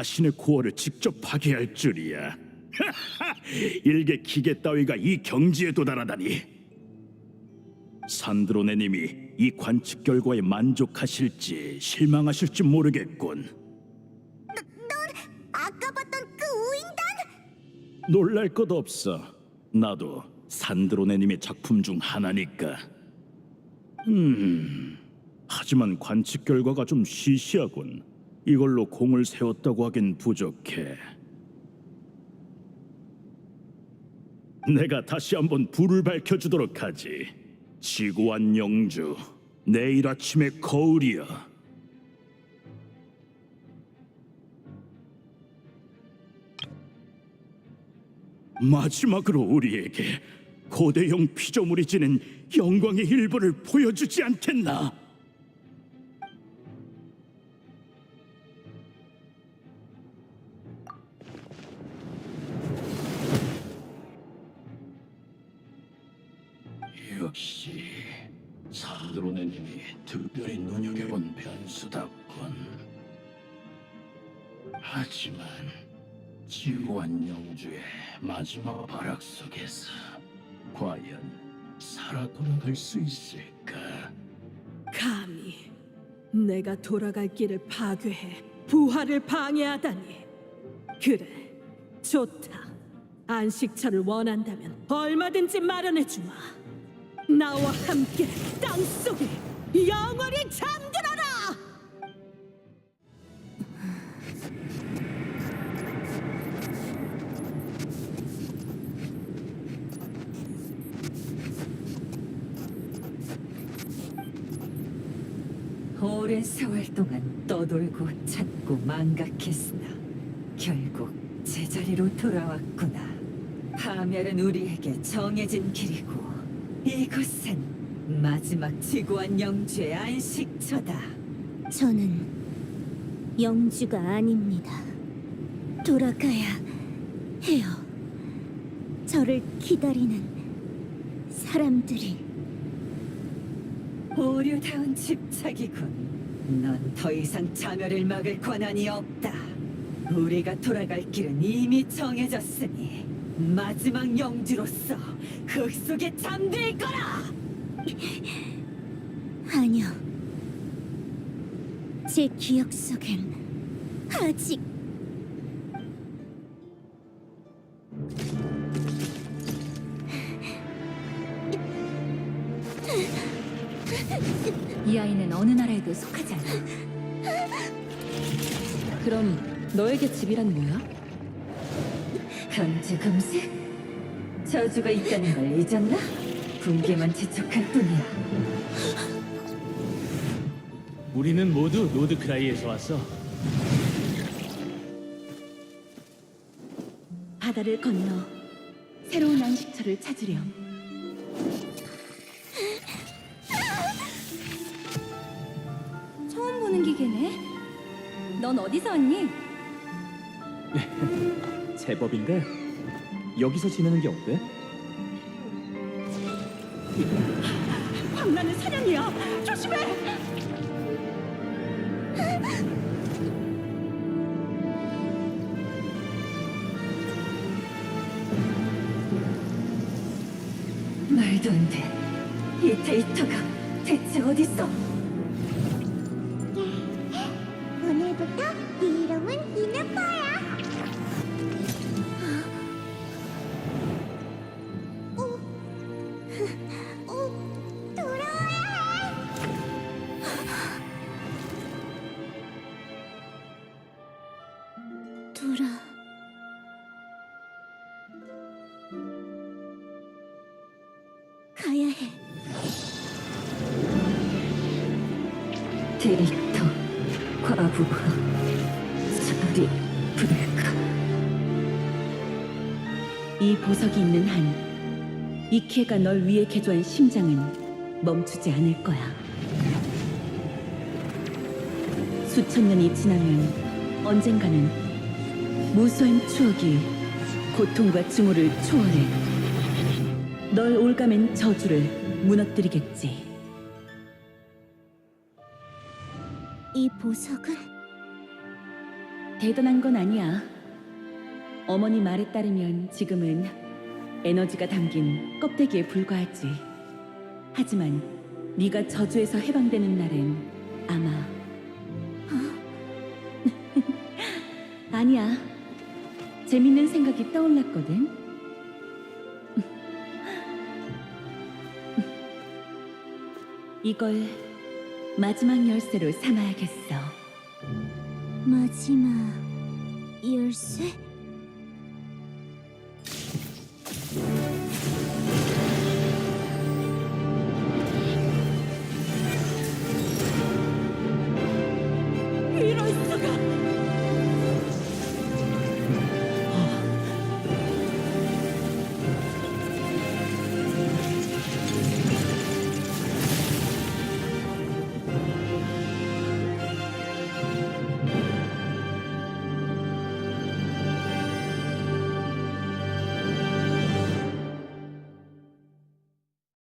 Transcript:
자신의 고어를 직접 파괴할 줄이야. 일개 기계 따위가 이 경지에 도달하다니. 산드로네님이 이 관측 결과에 만족하실지 실망하실지 모르겠군. 아까 봤던 그 우인단? 놀랄 것 없어. 나도 산드로네님의 작품 중 하나니까. 음. 하지만 관측 결과가 좀 시시하군. 이걸로 공을 세웠다고 하긴 부족해. 내가 다시 한번 불을 밝혀주도록 하지. 지구한 영주, 내일 아침의 거울이야. 마지막으로 우리에게 고대형 피조물이 지닌 영광의 일부를 보여주지 않겠나? 역시 산드로네님이 특별히 눈여겨본 변수답군. 하지만 지구한 영주의 마지막 발악 속에서 과연 살아 돌아갈 수 있을까? 감히 내가 돌아갈 길을 파괴해 부활을 방해하다니. 그래, 좋다. 안식처를 원한다면 얼마든지 마련해 주마. 나와 함께 땅 속에 영원히 잠들어라. 오랜 세월 동안 떠돌고 찾고 망각했으나 결국 제자리로 돌아왔구나. 파멸은 우리에게 정해진 길이고 이곳은 마지막 지구한 영주의 안식처다. 저는 영주가 아닙니다. 돌아가야 해요. 저를 기다리는 사람들이 오류다운 집착이군. 넌 더 이상 자멸을 막을 권한이 없다. 우리가 돌아갈 길은 이미 정해졌으니 마지막 영주로서 그 속에 잠들 거라. 아니요. 제 기억 속엔 아직 이 아이는 어느 나라에도 속하지 않아. 그럼 너에게 집이란 뭐야? 현재 금색? 저주가 있다는 걸 잊었나? 붕괴만 재촉할 뿐이야. 우리는 모두 노드크라이에서 왔어. 바다를 건너 새로운 안식처를 찾으렴. 처음 보는 기계네. 넌 어디서 왔니? 제법인데 여기서 지내는 게 어때? 황나는 사냥이야. 조심해. 말도 안 돼. 이 데이터가 대체 어딨어? 오늘부터 네 이름은 이누퍼야. 돌아. 가야 해. 데이터, 과부하, 소리, 불가. 이 보석이 있는 한 이케가 널 위해 개조한 심장은 멈추지 않을 거야. 수천 년이 지나면 언젠가는 무수한 추억이 고통과 증오를 초월해 널 올가맨 저주를 무너뜨리겠지. 이 보석은 대단한 건 아니야. 어머니 말에 따르면 지금은 에너지가 담긴 껍데기에 불과하지. 하지만 네가 저주에서 해방되는 날엔 아마 아니야. 재밌는 생각이 떠올랐거든. 이걸 마지막 열쇠로 삼아야겠어. 마지막 열쇠?